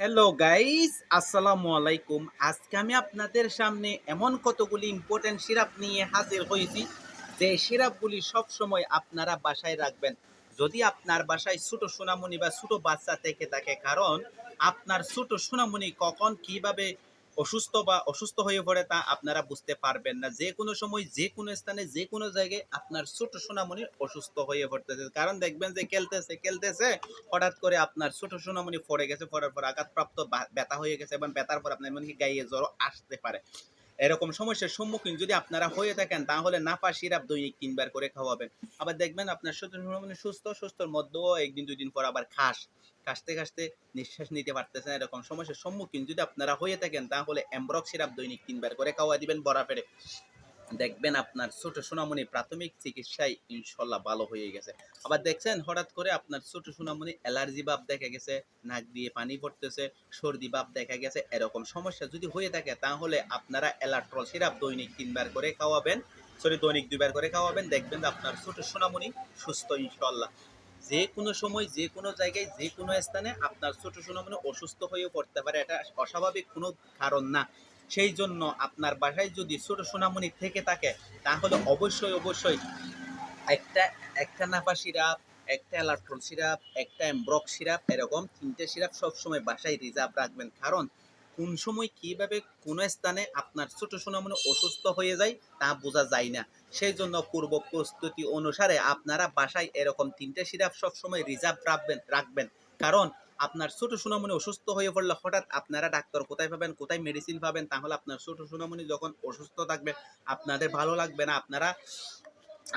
Hello guys আসসালামু আলাইকুম আজকে আমি আপনাদের সামনে এমন কতগুলি ইম্পর্টেন্ট সিরাপ নিয়ে হাজির হয়েছি, যে সিরাপগুলি সব সময় আপনারা বাসায় রাখবেন। যদি আপনার বাসায় ছোট সোনামণি বা ছোট বাচ্চা থেকে থাকে, কারণ আপনার ছোট সোনামণি কখন কীভাবে অসুস্থ বা অসুস্থ হয়ে পড়ে তা আপনারা বুঝতে পারবেন না। যে কোনো সময়, যে কোনো স্থানে, যে কোনো জায়গায় আপনার ছোট সোনামণি অসুস্থ হয়ে পড়তেছে। কারণ দেখবেন যে খেলতেছে খেলতেছে, হঠাৎ করে আপনার ছোট সোনামণি পড়ে গেছে, পড়ার পর আঘাতপ্রাপ্ত ব্যথা হয়ে গেছে এবং ব্যথার পর আপনার এমনকি গায়ে জ্বর আসতে পারে। এরকম সমস্যার সম্মুখীন যদি আপনারা হয়ে থাকেন, তাহলে নাফা সিরাপ, দৈনিক তিনবার করে খাওয়াবেন। আবার দেখবেন আপনার ছোট সুস্থ, সুস্থর মধ্যেও একদিন দুই দিন পর আবার খাস। কাশতে কাশতে নিঃশ্বাস নিতে পারতেছেন, এরকম সমস্যার সম্মুখীন যদি আপনারা হয়ে থাকেন, তাহলে এমব্রক সিরাপ, দৈনিক তিনবার করে খাওয়া দিবেন বরাফেরে। দেখবেন আপনার ছোট সোনামণি প্রাথমিক চিকিৎসায় ইনশাল্লাহ ভালো হয়ে গেছে। আবার দেখছেন, হঠাৎ করে আপনার ছোট সোনামণি অ্যালার্জি ভাব দেখা গেছে, নাক দিয়ে পানি পড়তেছে, সর্দি ভাব দেখা গেছে, এরকম সমস্যা যদি হয়ে থাকে তাহলে আপনারা অ্যালাট্রল সিরাপ দৈনিক তিনবার করে খাওয়াবেন, সরি, দৈনিক দুইবার করে খাওয়াবেন, দেখবেন আপনার ছোট সোনামণি সুস্থ ইনশাল্লাহ। যে কোনো সময়, যে কোনো জায়গায়, যে কোনো স্থানে আপনার ছোট সোনামণি অসুস্থ হয়ে পড়তে পারে, এটা অস্বাভাবিক কোনো কারণ না। সেই জন্য আপনার বাসায় যদি ছোট সোনামণি থেকে থাকে, তাহলে অবশ্যই অবশ্যই একটা একটা নাফা সিরাপ, একটা অ্যালাট্রল সিরাপ, একটা এমব্রক সিরাপ, এরকম তিনটে সিরাপ সবসময় বাসায় রিজার্ভ রাখবেন। কারণ কোন সময় কীভাবে কোন স্থানে আপনার ছোট সোনামণি অসুস্থ হয়ে যায়, তা বোঝা যায় না। সেই জন্য পূর্ব প্রস্তুতি অনুসারে আপনারা বাসায় এরকম তিনটে সিরাপ সবসময় রিজার্ভ রাখবেন রাখবেন। কারণ আপনার ছোট সোনামণি অসুস্থ হয়ে পড়লে হঠাৎ আপনারা ডাক্তার কোথায় পাবেন, কোথায় মেডিসিন পাবেন, তাহলে আপনার ছোট সোনামণি যখন অসুস্থ থাকবে, আপনাদের ভালো লাগবে না, আপনারা,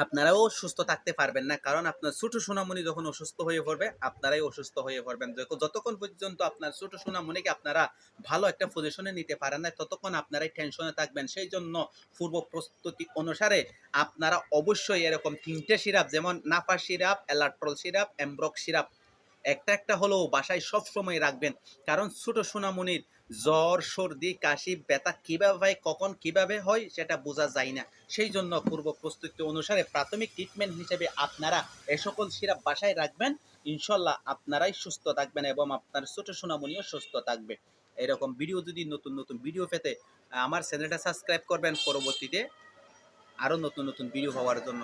আপনারাও সুস্থ থাকতে পারবেন না। কারণ আপনার ছোট সোনামণি যখন অসুস্থ হয়ে পড়বে, আপনারাই অসুস্থ হয়ে পড়বেন। যতক্ষণ পর্যন্ত আপনার ছোট সোনামণিকে আপনারা ভালো একটা পজিশনে নিতে পারেন না, ততক্ষণ আপনারাই টেনশনে থাকবেন। সেই জন্য পূর্ব প্রস্তুতি অনুসারে আপনারা অবশ্যই এরকম তিনটে সিরাপ যেমন Nafa syrup Alatrol syrup Ambrox syrup একটা একটা হলেও বাসায় সব সময় রাখবেন। কারণ ছোট সোনামণির জ্বর, সর্দি, কাশি, ব্যথা কীভাবে কখন কীভাবে হয়, সেটা বোঝা যায় না। সেই জন্য পূর্ব প্রস্তুতি অনুসারে প্রাথমিক ট্রিটমেন্ট হিসেবে আপনারা এ সকল সিরাপ বাসায় রাখবেন। ইনশাল্লাহ আপনারাই সুস্থ থাকবেন এবং আপনার ছোট সোনামণিও সুস্থ থাকবে। এরকম ভিডিও যদি নতুন নতুন ভিডিও পেতে আমার চ্যানেলটা সাবস্ক্রাইব করবেন। পরবর্তীতে আরও নতুন নতুন ভিডিও পাওয়ার জন্য।